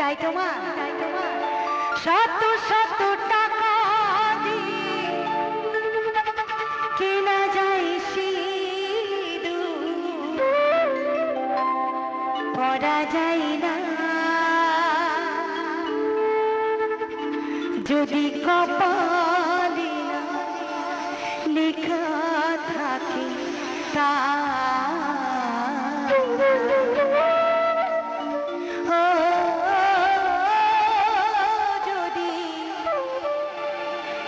তাই তোমার? শত শত টাকা কেনা যায় সিঁদুর। পরা যায় না। যদি কপালে লেখা থাকে তা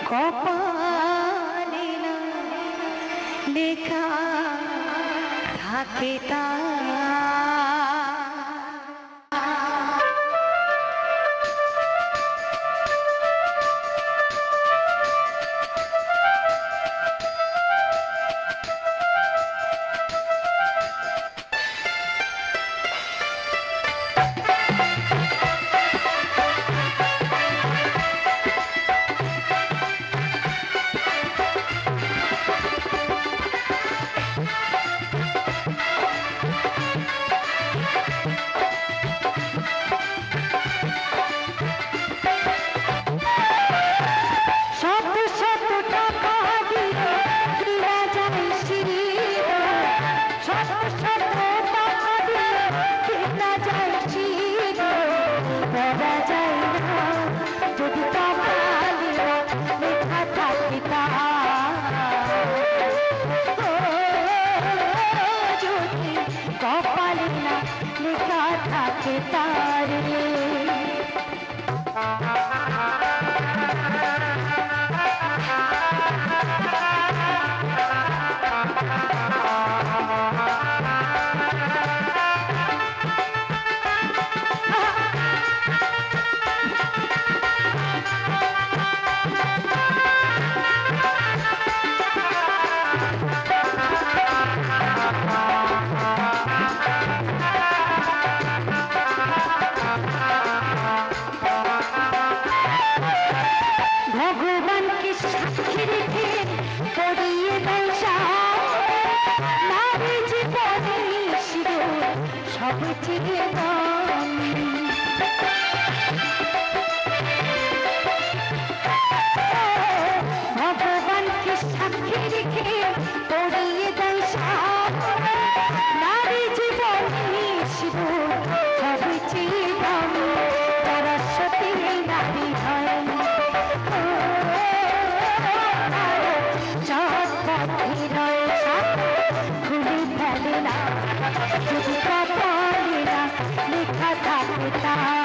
কপালে লেখা থাকে তা সব চিরে দামি। লেখা থাকে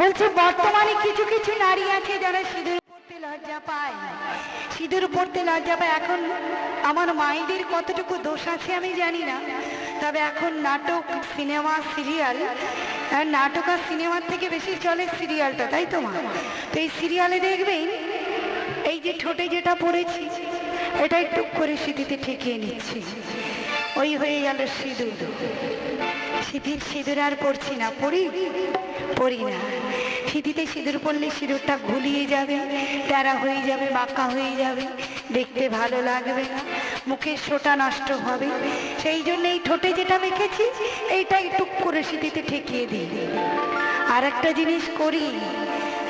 বলছে, বর্তমানে কিছু কিছু নারী আছে যারা সিঁদুর পড়তে লজ্জা পায় সিঁদুর পড়তে লজ্জা পায়। এখন আমার মায়েদের কতটুকু দোষ আছে আমি জানি না। তবে এখন নাটক, সিনেমা, সিরিয়াল, আর নাটক আর সিনেমার থেকে বেশি চলে সিরিয়ালটা, তাই তো মা? তো এই সিরিয়ালে দেখবেন, এই যে ঠোঁটে যেটা পড়েছি, এটা একটু করে সিঁথিতে ঠেকিয়ে নিচ্ছি। ওই হয়ে গেল সিঁদুর। সিঁথির সিঁদুর আর পড়ছি না, পড়ি? পড়ি না। সিঁথিতে সিঁদুর পড়লে সিঁদুরটা ঘুলিয়ে যাবে ট্যারা হয়ে যাবে, বাঁকা হয়ে যাবে, দেখতে ভালো লাগবে না, মুখের সোটা নষ্ট হবে। সেই জন্য এই ঠোঁটে যেটা মেখেছি এইটা একটু করে সিঁথিতে ঠেকিয়ে দিই। আর একটা জিনিস করি,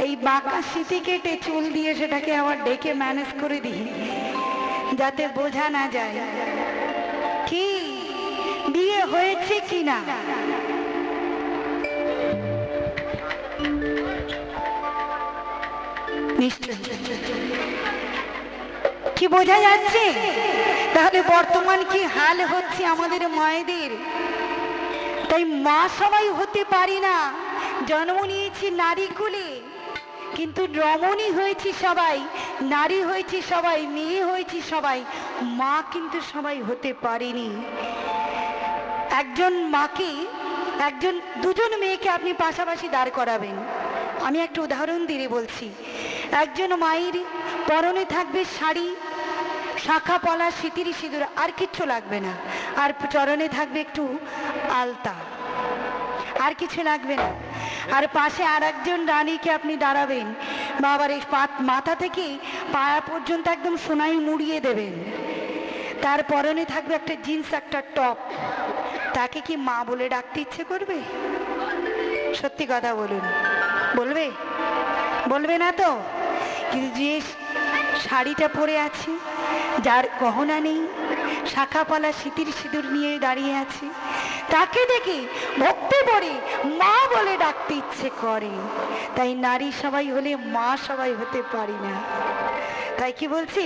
এই বাঁকা সিঁথি কেটে চুল দিয়ে সেটাকে আবার ডেকে ম্যানেজ করে দিই, যাতে বোঝা না যায়। বিয়ে হয়েছে কি না কি বোঝা যাচ্ছে? তাহলে বর্তমান কি হাল হচ্ছে আমাদের মায়েদের? তাই মা সবাই হতে পারি না। জন্ম নিয়েছি নারী কুলে, কিন্তু রমণী হয়েছি সবাই, নারী হয়েছি সবাই, মেয়ে হয়েছি সবাই, মা কিন্তু সবাই হতে পারিনি। একজন মাকে, একজন, দুজন মেয়েকে আপনি পাশাপাশি দাঁড় করাবেন। আমি একটা উদাহরণ দিয়ে বলছি। একজন মায়ের পরনে থাকবে শাড়ি, শাখা পলা সিতির সিঁদুর, আর কিচ্ছু লাগবে না। আর চরণে থাকবে একটু আলতা। আর কিছু লাগবে না। আর পাশে আর একজন রানীকে আপনি দাঁড়াবেন। বা আবার এই মাথা থেকে পায়া পর্যন্ত একদম সোনাই মুড়িয়ে দেবেন। তার পরনে থাকবে একটা জিন্স, একটা টপ। তাকে কি মা বলে ডাকতে ইচ্ছে করবে? সত্যি কথা বলুন। বলবে? বলবে না তো? কিন্তু যে শাড়িটা পরে আছে, যার গহনা নেই, শাখাপালা সিঁতির সিঁদুর নিয়ে দাঁড়িয়ে আছে, তাকে দেখে ভক্তি পড়ে মা বলে ডাকতে ইচ্ছে করে। তাই নারী সবাই হলে মা সবাই হতে পারি না। তাই কি বলছি?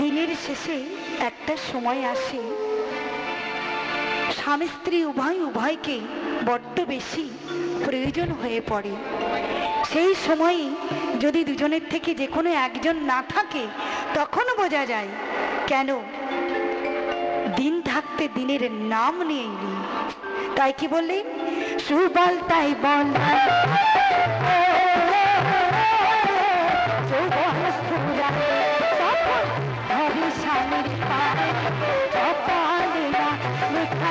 দিনের শেষে একটা সময় আসে। স্বামী স্ত্রী উভয় উভয়কে বড্ড বেশি প্রয়োজন হয়ে পড়ে। সেই সময়ে যদি দুজনের থেকে যে কোনো একজন না থাকে, তখন বোঝা যায়, কেন? দিন থাকতে দিনের নাম নিয়েই নি তাই কি বললেন সুবল তাই বল। সুবল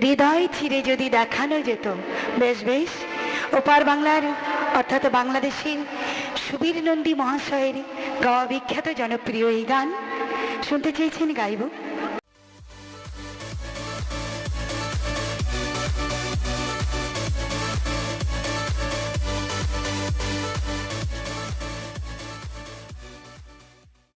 হৃদয় ছিঁড়ে যদি দেখানো যেত, বেশ বেশ। ওপার বাংলার, অর্থাৎ বাংলাদেশের সুবীর নন্দী মহাশয়ের গাওয়া বিখ্যাত জনপ্রিয় এই গান। শুনতে চেয়েছেন গাইব